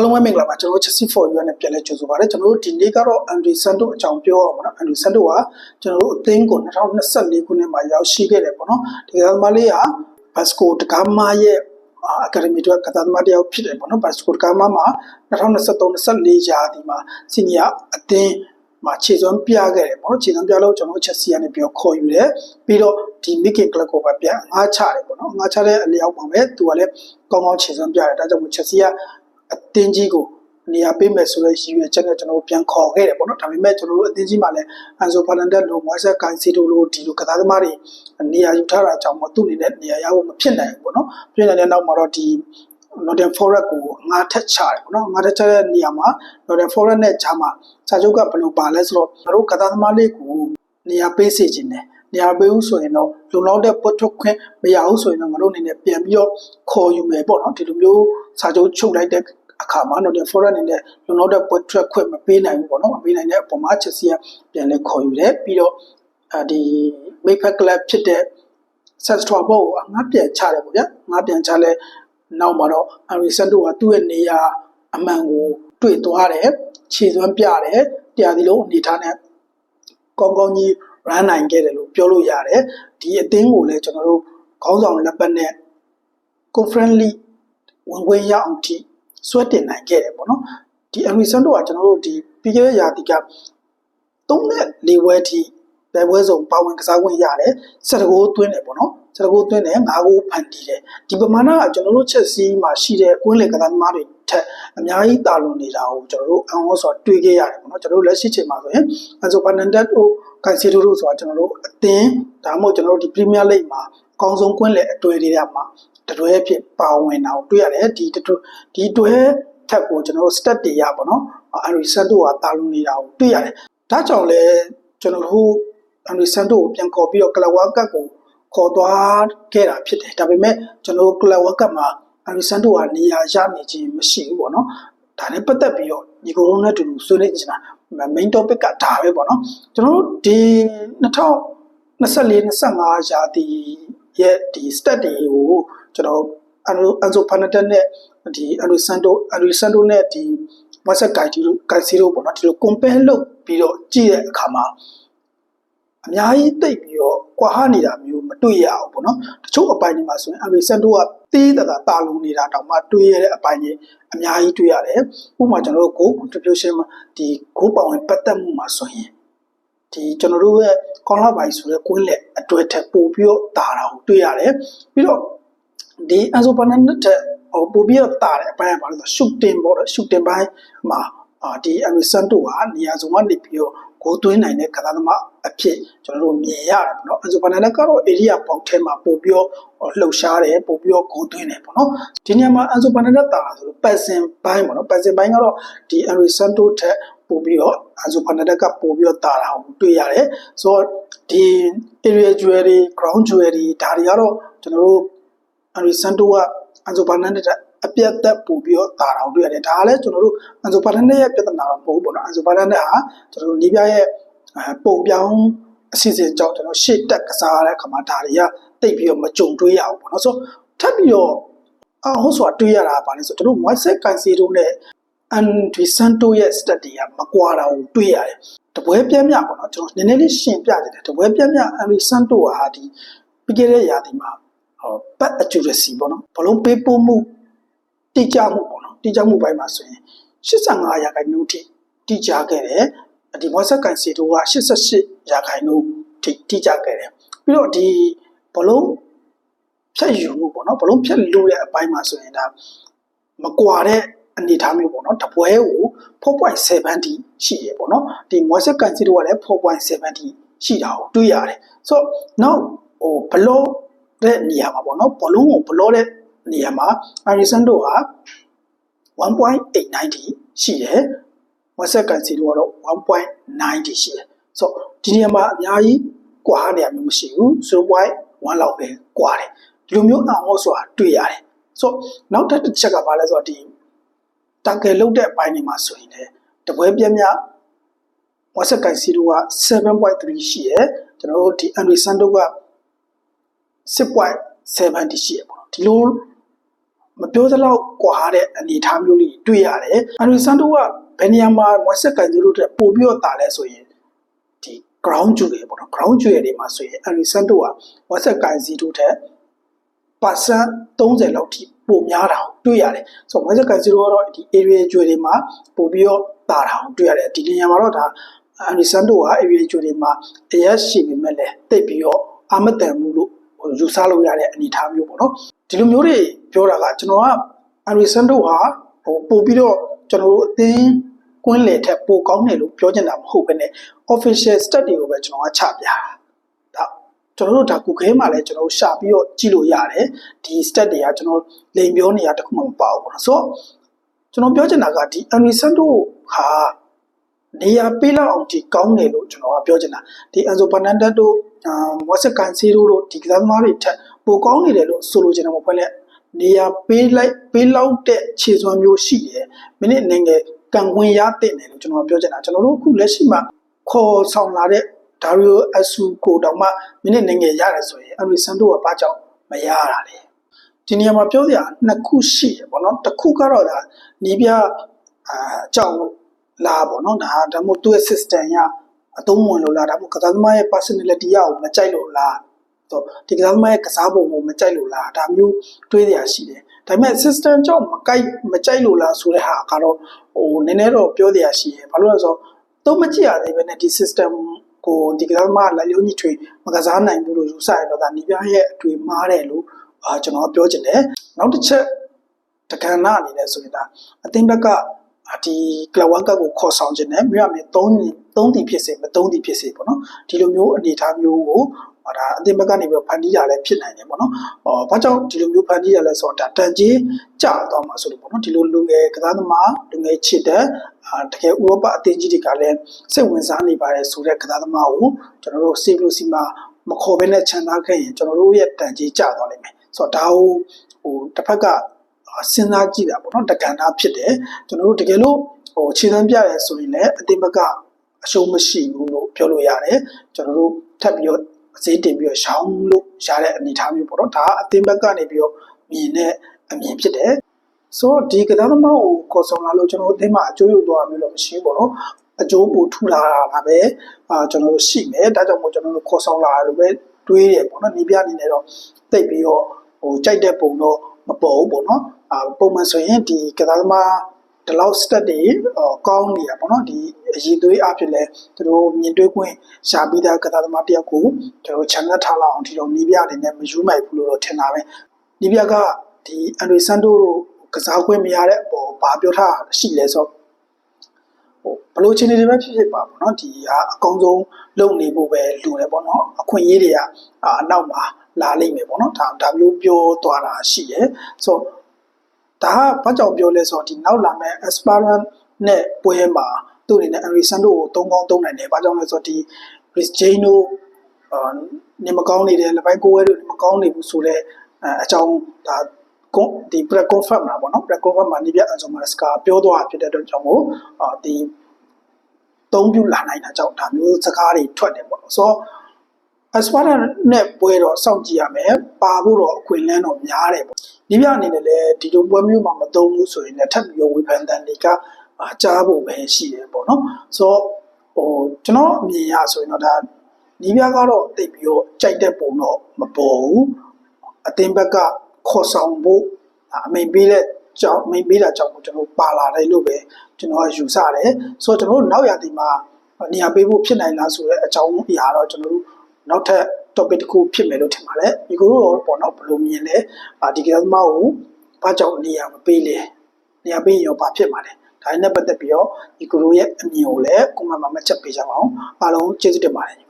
အားလုံးပဲမင်္ဂလာပါကျွန်တော်တို့ Chelsea for you နဲ့ပြန်လဲကြိုဆိုပါရစေကျွန်တော်တို့ဒီနေ့ကတော့ Andre Santo အကြောင်းပြောအောင်ပေါ့နော် Andre Santo ကကျွန်တော်တို့အသင်းကို2024ခုနှစ်မှာရောက်ရှိခဲ့တယ်ပေါ့နော်ဒီကစားသမားလေးက Basco တကားမရဲ့အကယ်ဒမီတို့ကစားသမားတစ်ယောက်ဖြစ်တယ်ပေါ့နော် Basco တကားမမှာ2023-24ရာသီမှာစီနီယာအသင်းမှာခြေစွမ်းပြခဲ့တယ်ပေါ့နော်ခြေစွမ်းပြလို့ကျွန်တော်တို့ Chelsea ကနေပြီးတော့ခေါ်ယူတယ်ပြီးတော့ဒီ Mikel Club ကိုပဲပြန်ငားချတယ်ပေါ့နော်ငားချတဲ့အလျောက်ပါပဲသူကလည်းကောင်းကောင်းခြေစွမ်းပြတယ်ဒါကြောင့်မို့ Chelsea က အသင်းကြီးကိုနေရာပေးမယ်ဆိုတဲ့ရည်ရွယ်ချက်နဲ့ကျွန်တော်တို့ပြန်ခေါ်ခဲ့တယ်ပေါ့နော်ဒါပေမဲ့ကျွန်တော်တို့အသင်းကြီးမှာလည်းအန်ဆိုဖာနန်ဒက်လိုမွိုင်းဆက်ကန်စီတိုလိုဒီလိုကစားသမားတွေနေရာယူထားတာကြောင့်မသူ့အနေနဲ့နေရာရဖို့မဖြစ်နိုင်ဘူးပေါ့နော်ဖြစ်နေတဲ့နောက်မှာတော့ဒီ Northern Forest ကိုငါထက်ချတယ်ပေါ့နော်ငါထက်ချတဲ့နေရာမှာ Northern Forest နဲ့ဂျာမှာစာချုပ်ကဘယ်လိုပါလဲဆိုတော့တို့ကစားသမားလေးကိုနေရာပေးစေခြင်းတယ်နေရာပေးဦးဆိုရင်တော့လုံလောက်တဲ့ပွတ်ထုတ်ခွင့်မရဘူးဆိုရင်တော့ငါတို့အနေနဲ့ပြန်ပြီးတော့ခေါ်ယူမယ်ပေါ့နော်ဒီလိုမျိုးစာချုပ်ချုပ်လိုက်တဲ့ အခါမှာတော့ဒီ foreign အနေနဲ့လုံလောက်တဲ့ပွတ်ထွက်ခွင့်မပေးနိုင်ဘူးပေါ့နော်မပေးနိုင်တဲ့အပေါ်မှာ Chelsea ကပြန်လဲခေါ်ယူတယ်ပြီးတော့အဲဒီ Mayfair Club ဖြစ်တဲ့ set store ဘောကိုငါပြန်ချတယ်ပေါ့ဗျာငါပြန်ချလဲနောက်မှာတော့ Harrison တို့ကသူ့ရဲ့နေရာအမှန်ကိုတွေ့သွားတယ်ခြေစွမ်းပြတယ်တရားဒီလုံးအနေထားနဲ့ကောင်းကောင်းကြီး run နိုင်ခဲ့တယ်လို့ပြောလို့ရတယ်ဒီအသင်းကိုလည်းကျွန်တော်တို့ခေါင်းဆောင်လက်ပတ်နဲ့ conference league ဝင်ခွင့်ရအောင်ထိ ဆွဲတင်နိုင်ခဲ့တယ်ပေါ့နော်ဒီ Harrison တို့ကကျွန်တော်တို့ဒီပြီးခဲ့တဲ့ရာသီက3နဲ့4ဝဲထိပဲပွဲစုံပါဝင်ကစားခွင့်ရတယ်ဆက်တကိုးသွင်းတယ်ပေါ့နော်ဆက်တကိုးသွင်းတယ်၅ကိုဖန်တီးတယ်ဒီပမာဏကကျွန်တော်တို့ချက်စီးမှာရှိတဲ့ကွင်းလေကစားသမားတွေထက်အများကြီးတာလွန်နေတာကိုကျွန်တော်တို့အန်ဟောဆိုတွေ့ခဲ့ရတယ်ပေါ့နော်ကျွန်တော်တို့လက်ရှိချိန်မှာဆိုရင်အန်ဆိုဖာနန်ဒက်တို့ကန်စီတိုတို့ဆိုတာကျွန်တော်တို့အသင်းဒါမှမဟုတ်ကျွန်တော်တို့ဒီပရီးမီးယားလိဂ်မှာအကောင်းဆုံးကွင်းလေအတွေ့အကြုံတွေမှာ တတွဲဖြစ်ပါဝင်တာကိုတွေ့ရတယ်ဒီဒီတွဲထက်ကိုကျွန်တော်တို့ stat တွေရပါတော့အန်ရီဆန်တို့ကတာလွန်နေတာကိုတွေ့ရတယ်ဒါကြောင့်လဲကျွန်တော်တို့အန်ရီဆန်တို့ကိုပြန်ခေါ်ပြီးတော့ကလဝါကတ်ကိုခေါ်သွားခဲ့တာဖြစ်တယ်ဒါပေမဲ့ကျွန်တော်တို့ကလဝါကတ်မှာအန်ရီဆန်တို့ကနေရာရနေခြင်းမရှိဘူးပေါ့နော်ဒါနဲ့ပတ်သက်ပြီးတော့ညီကိုလုံးနဲ့တူတူဆွေးနွေးနေတာ main topic ကဒါပဲပေါ့နော်ကျွန်တော်တို့ဒီ2024 25ရာသီရဲ့ဒီ stat တွေကို ကျွန်တော်အန်အန်ဆိုဖာနတန်နဲ့ဒီအန်ရီဆန်တိုအန်ရီဆန်တိုနဲ့ဒီဝက်ဆက်ဂိုင်တီတို့ဂိုင်စီတို့ပေါ့နော်ဒီလို compare လုပ်ပြီးတော့ကြည့်တဲ့အခါမှာအများကြီးတိတ်ပြီးတော့ကွာဟနေတာမျိုးမတွေ့ရအောင်ပေါ့နော်တချို့အပိုင်းတွေမှာဆိုရင်အန်ရီဆန်တိုကတေးတတာတာလုံနေတာတောင်မှတွေ့ရတဲ့အပိုင်းတွေအများကြီးတွေ့ရတယ်ဥပမာကျွန်တော်တို့ goal contribution မှာဒီ goal ပါဝင်ပတ်သက်မှုမှာဆိုရင်ဒီကျွန်တော်တို့ရဲ့ corner by ဆိုတဲ့ကွင်းလက်အတွဲထက်ပိုပြီးတော့တာတာကိုတွေ့ရတယ်ပြီးတော့ ဒီ Enzo Fernandez တက်ဟိုပို့ပြီးတော့တာတယ်အပိုင်းကဘာလို့လဲဆို shooting ပေါ့နော် shooting ဘိုင်းမှာအာဒီ Emerson တို့ကနေရာစုံကနေပြီးတော့ကိုသွင်းနိုင်တဲ့ကစားသမားအဖြစ်ကျွန်တော်တို့မြင်ရတယ်ပေါ့နော် Enzo Fernandez ကတော့ area ပေါက်ထဲမှာပို့ပြီးတော့လှုပ်ရှားတယ်ပို့ပြီးတော့ကိုသွင်းတယ်ပေါ့နော်ဒီနေရာမှာ Enzo Fernandez တာဆိုလို့ passing ဘိုင်းပေါ့နော် passing ဘိုင်းကတော့ဒီ Emerson တို့ထက်ပို့ပြီးတော့ Enzo Fernandez ကပို့ပြီးတော့တာတာကိုတွေ့ရတယ်ဆိုတော့ဒီ area jewelry ground jewelry ဒါတွေကတော့ကျွန်တော်တို့ အရီစန်တိုကအန်ဆိုဘာနန်တဲ့အပြတ်သက်ပို့ပြီးတော့တာတာတွေ့ရတယ်ဒါကလည်းကျွန်တော်တို့အန်ဆိုဘာနန်ရဲ့ပြဿနာတော့မဟုတ်ဘူးပေါ့နော်အန်ဆိုဘာနန်ဟာကျွန်တော်တို့နီးပြရဲ့ပုံပြောင်းအစီအစဉ်ကြောင့်ကျွန်တော်ရှေ့တက်ကစားရတဲ့အခါမှာဒါတွေကတိတ်ပြီးတော့မကြုံတွေ့ရဘူးပေါ့နော်ဆိုထပ်ပြီးတော့အဟုတ်ဆိုတာတွေ့ရတာပါလဲဆိုတို့ Moises Caicedo နဲ့အန်ဒီစန်တိုရဲ့ stat တွေကမကွာတာကိုတွေ့ရတယ်တပွဲပြင်းပြပေါ့နော်ကျွန်တော်နည်းနည်းလေးရှင်းပြကြတယ်တပွဲပြင်းပြအန်ဒီစန်တိုဟာဒီပြီးခဲ့တဲ့ရာသီမှာ ဟော back accuracy ပေါ့နော်ဘလုံးပေးပို့မှုတိကျမှုပေါ့နော်တိကျမှုပိုင်းမှာဆိုရင်85ရာခိုင်နှုန်းထိတိကျခဲ့တယ်ဒီမော့ဆက်ကန်စီတိုက88ရာခိုင်နှုန်းထိတိကျခဲ့တယ်ပြီးတော့ဒီဘလုံးဖြတ်ယူမှုပေါ့နော်ဘလုံးဖြတ်လို့တဲ့အပိုင်းမှာဆိုရင်ဒါမကွာတဲ့အနေထားမျိုးပေါ့နော်တပွဲကို4.7တိရှိရပေါ့နော်ဒီမော့ဆက်ကန်စီတိုကလည်း4.7တိရှိတာကိုတွေ့ရတယ်ဆိုတော့နောက်ဟိုဘလုံး တဲ့နေရာမှာပေါ့နော်ဘလုံးကိုဘလောတဲ့နေရာမှာအရီဆန်တို့ဟာ1.890ရှိတယ်ဝက်ဆက်ကန်စီတို့ကတော့1.90ရှိတယ်ဆိုတော့ဒီနေရာမှာအများကြီးကွာနေရမျိုးမရှိဘူး0.1လောက်ပဲကွာတယ်ဒီလိုမျိုးအောင်ဟုတ်ဆိုတာတွေ့ရတယ်ဆိုတော့နောက်တစ်ချက်ကဘာလဲဆိုတော့ဒီတန်ကယ်လုတ်တဲ့အပိုင်းတွေမှာဆိုရင်လည်းတပွဲပြင်းပြဝက်ဆက်ကန်စီတို့က7.3ရှိရယ်ကျွန်တော်တို့ဒီအန်ရီဆန်တို့က 6.70ရှိရပေါ့ဒီလိုမပြောသလောက်ကွာတဲ့အနေအထားမျိုးလေးတွေ့ရတယ်အန်ဒရီဆန်တိုကဘယ်နေရာမှာမွက်ဆက်ကန်ဂျီရိုတဲ့ပို့ပြီးတော့တာလဲဆိုရင်ဒီ ground ကျူရယ်ပေါ့နော် ground ကျူရယ်တွေမှာဆိုရင်အန်ဒရီဆန်တိုကမွက်ဆက်ကန်ဂျီရိုတဲ့ percent 30လောက်ထိပိုများတာကိုတွေ့ရတယ်ဆိုတော့ Magic Zero ကတော့ဒီ area ကျွေတွေမှာပိုပြီးတော့တာတာကိုတွေ့ရတယ်ဒီနေရာမှာတော့ဒါ Amisando က area ကျွေတွေမှာအရက်ရှိပေမဲ့လည်းတိတ်ပြီးတော့အမတန်မှုလို့ ယူဆလို့ရတဲ့အနေအထားမျိုးပေါ့နော်ဒီလိုမျိုးတွေပြောတာကကျွန်တော်က Amisando ဟာဟိုပို့ပြီးတော့ကျွန်တော်တို့အသင်းကွင်းလေထက်ပိုကောင်းတယ်လို့ပြောချင်တာမဟုတ်ဘဲနဲ့ official stat တွေကိုပဲကျွန်တော်ကချပြတာဒါကျွန်တော်တို့ဒါ Google မှာလည်းကျွန်တော်တို့ရှာပြီးတော့ကြည့်လို့ရတယ်ဒီ stat တွေကကျွန်တော်လိန်ပြောနေရတခုမှမပါဘူးပေါ့နော်ဆိုတော့ကျွန်တော်ပြောချင်တာကဒီ Amisando ဟာ နေရာပေးလောက်အောင်ဒီကောင်းတယ်လို့ကျွန်တော်ကပြောချင်တာဒီ Enzo Fernandez တို့အာဝက်ဆက်ကန်စီရိုတို့ဒီကစားသမားတွေထက်ပိုကောင်းနေတယ်လို့ဆိုလိုချင်တယ်မဟုတ်ဘဲနဲ့နေရာပေးလိုက်ပေးလောက်တဲ့ခြေစွမ်းမျိုးရှိတယ်မိနစ်နေငယ်ကန်ခွင့်ရတဲ့တယ်လို့ကျွန်တော်ပြောချင်တာကျွန်တော်တို့အခုလက်ရှိမှာခေါ်ဆောင်လာတဲ့ဒါရီယိုအဆူကိုတောင်မှမိနစ်နေငယ်ရတယ်ဆိုရင်အရီဆန်တိုကဘာကြောင့်မရတာလဲဒီနေရာမှာပြောစရာနှစ်ခုရှိတယ်ပေါ့နော်တစ်ခုကတော့ဒါနီးပြအာအကြောင်းလို့ လာပေါ့နော်ဒါဒါမှမဟုတ်သူ့ရဲ့ system ရအသုံးဝင်လို့လားဒါမှမဟုတ်ကစားသမားရဲ့ personality ရကိုမကြိုက်လို့လားဆိုဒီကစားသမားရဲ့ကစားပုံကိုမကြိုက်လို့လားဒါမျိုးတွေးစရာရှိတယ်ဒါပေမဲ့ system ကြောင့်မကြိုက်မကြိုက်လို့လားဆိုတဲ့ဟာကတော့ဟိုနည်းနည်းတော့ပြောစရာရှိတယ်ဘာလို့လဲဆိုတော့တော့မကြည့်ရသေးပဲနဲ့ဒီ system ကိုဒီကစားသမားလက်လျောညီထွေမကစားနိုင်ဘူးလို့ယူဆရတော့ဒါနီးပြရဲ့အတွေ့မားတယ်လို့အာကျွန်တော်ပြောချင်တယ်နောက်တစ်ချက်တက္ကနာအနေနဲ့ဆိုရင်ဒါအသင်းဘက်က ဒီကလဝမ်ကကိုခေါ်ဆောင်ခြင်းနဲ့မြို့ရမယ်၃၃တီဖြစ်စေမ၃တီဖြစ်စေပေါ့နော်ဒီလိုမျိုးအနေအထားမျိုးကိုဒါအသင်းဘက်ကနေပြီးဖန်တီးရလဲဖြစ်နိုင်တယ်ပေါ့နော်။အော်ဘာကြောင့်ဒီလိုမျိုးဖန်တီးရလဲဆိုတော့ဒါတန်ကြီးကျသွားမှာဆိုလို့ပေါ့နော်ဒီလိုလူငယ်ကစားသမားလူငယ်ချစ်တဲ့အာတကယ်ဥရောပအသင်းကြီးတွေကလည်းစိတ်ဝင်စားနေပါတယ်ဆိုတဲ့ကစားသမားကိုကျွန်တော်တို့စေလို့စီမှာမခေါ်ဘဲနဲ့ခြံထားခဲ့ရင်ကျွန်တော်တို့ရဲ့တန်ကြီးကျသွားလိမ့်မယ်။ဆိုတော့ဒါကိုဟိုတစ်ဖက်က စဉ်းစားကြည့်တာပေါ့နော်တက္ကနာဖြစ်တယ်ကျွန်တော်တို့တကယ်လို့ဟိုခြေစမ်းပြရဲဆိုရင်လည်းအတင်းဘက်ကအရှုံးမရှိဘူးလို့ပြောလို့ရတယ်ကျွန်တော်တို့ထပ်ပြီးတော့အသေးတင်ပြီးတော့ရှောင်းလို့ရတဲ့အနေအထားမျိုးပေါ့နော်ဒါကအတင်းဘက်ကနေပြီးတော့မြင်တဲ့အမြင်ဖြစ်တယ်ဆိုတော့ဒီကစားသမားကိုခေါ်ဆောင်လာလို့ကျွန်တော်အတင်းမှာအကျိုးယူသွားမျိုးတော့မရှိဘူးပေါ့နော်အကျိုးပိုထူလာတာပါပဲအာကျွန်တော်တို့ရှိမယ်ဒါကြောင့်မို့ကျွန်တော်တို့ခေါ်ဆောင်လာလို့ပဲတွေးတယ်ပေါ့နော်နေပြအနေနဲ့တော့တိတ်ပြီးတော့ဟိုကြိုက်တဲ့ပုံတော့ မပေါ်ဘူးပေါ့နော်အာပုံမှန်ဆိုရင်ဒီကစားသမားဒီလောက် stat တွေကောင်းနေတာပေါ့နော်ဒီအရေးသွေးအဖြစ်လဲသူတို့မြင်တွေ့ခွင့်ရှာပြီးသားကစားသမားတယောက်ကိုကျွန်တော် channel ထားလောက်အောင်ဒီလိုနီးပြအနေနဲ့မယူနိုင်ဘူးလို့တော့ထင်တာပဲနီးပြကဒီအန်ဒရီဆန်တိုတို့ကစားခွင့်မရတဲ့အပေါ်ဘာပြောထားရှိလဲဆိုဟိုဘလို့ချင်းတွေပဲဖြစ်ဖြစ်ပါပေါ့နော်ဒီကအကောင်းဆုံးလုပ်နေဖို့ပဲလိုတယ်ပေါ့နော်အခွင့်အရေးတွေကအနောက်မှာ လာလိမ့်မယ်ပေါ့နော်ဒါဒါမျိုးပြောသွားတာရှိတယ်ဆိုတော့ဒါကဘာကြောင့်ပြောလဲဆိုတော့ဒီနောက်လာမဲ့ aspirant နဲ့ပွဲမှာသူ့အနေနဲ့ Arisando ကိုသုံးကောင်းသုံးနိုင်တယ်ဘာကြောင့်လဲဆိုတော့ဒီ Cristiano အာနေမကောင်းနေတယ်လက်ပိုင်းကိုဝဲတို့နေမကောင်းနေဘူးဆိုတော့အကြောင်းဒါကွန်ဒီ pre confirm လာပေါ့နော် pre confirm မှာနေပြအစုံမှာစကားပြောသွားဖြစ်တဲ့အတွက်ကြောင့်မို့အာဒီသုံးပြုလာနိုင်တာကြောင့်ဒါမျိုးစကားတွေထွက်တယ်ပေါ့နော်ဆိုတော့ အစပါတာနဲ့ပွဲတော့စောင့်ကြည့်ရမယ်ပါဖို့တော့အခွင့်အလမ်းတော့များတယ်ပေါ့ဒီပြအနေနဲ့လည်းဒီလိုပွဲမျိုးမှာမသုံးဘူးဆိုရင်လည်းထပ်ပြီးဝေဖန်တန်တွေကအားကြားဖို့ပဲရှိတယ်ပေါ့နော်ဆိုတော့ဟိုကျွန်တော်အမြင်ရဆိုရင်တော့ဒါဒီပြကတော့တိတ်ပြီးတော့ကြိုက်တဲ့ပုံတော့မပေါ်ဘူးအသင်းဘက်ကခေါ်ဆောင်ဖို့အမိန်ပေးတဲ့ကြောင့်မိန်ပေးတာကြောင့်ကျွန်တော်ပါလာတယ်လို့ပဲကျွန်တော်ယူဆတယ်ဆိုတော့ကျွန်တော်နောက်ရာသီမှာနေရာပေးဖို့ဖြစ်နိုင်လားဆိုတဲ့အကြောင်းအရာတော့ကျွန်တော်တို့ နောက်ထပ် topic တစ်ခုဖြစ်မယ်လို့ထင်ပါတယ်ဒီကိုတော့ပေါ့နော်ဘယ်လိုမြင်လဲအာဒီကသမားကိုဘာကြောင့်နေရာမပေးလဲနေရာပေးရင်ရောဘာဖြစ်မှာလဲဒါနဲ့ပတ်သက်ပြီးတော့ဒီကိုရဲ့အမြင်ကိုလည်းကွန်မန့်မှာမှတ်ချက်ပေးကြပါအောင်အားလုံးကျေးဇူးတင်ပါတယ်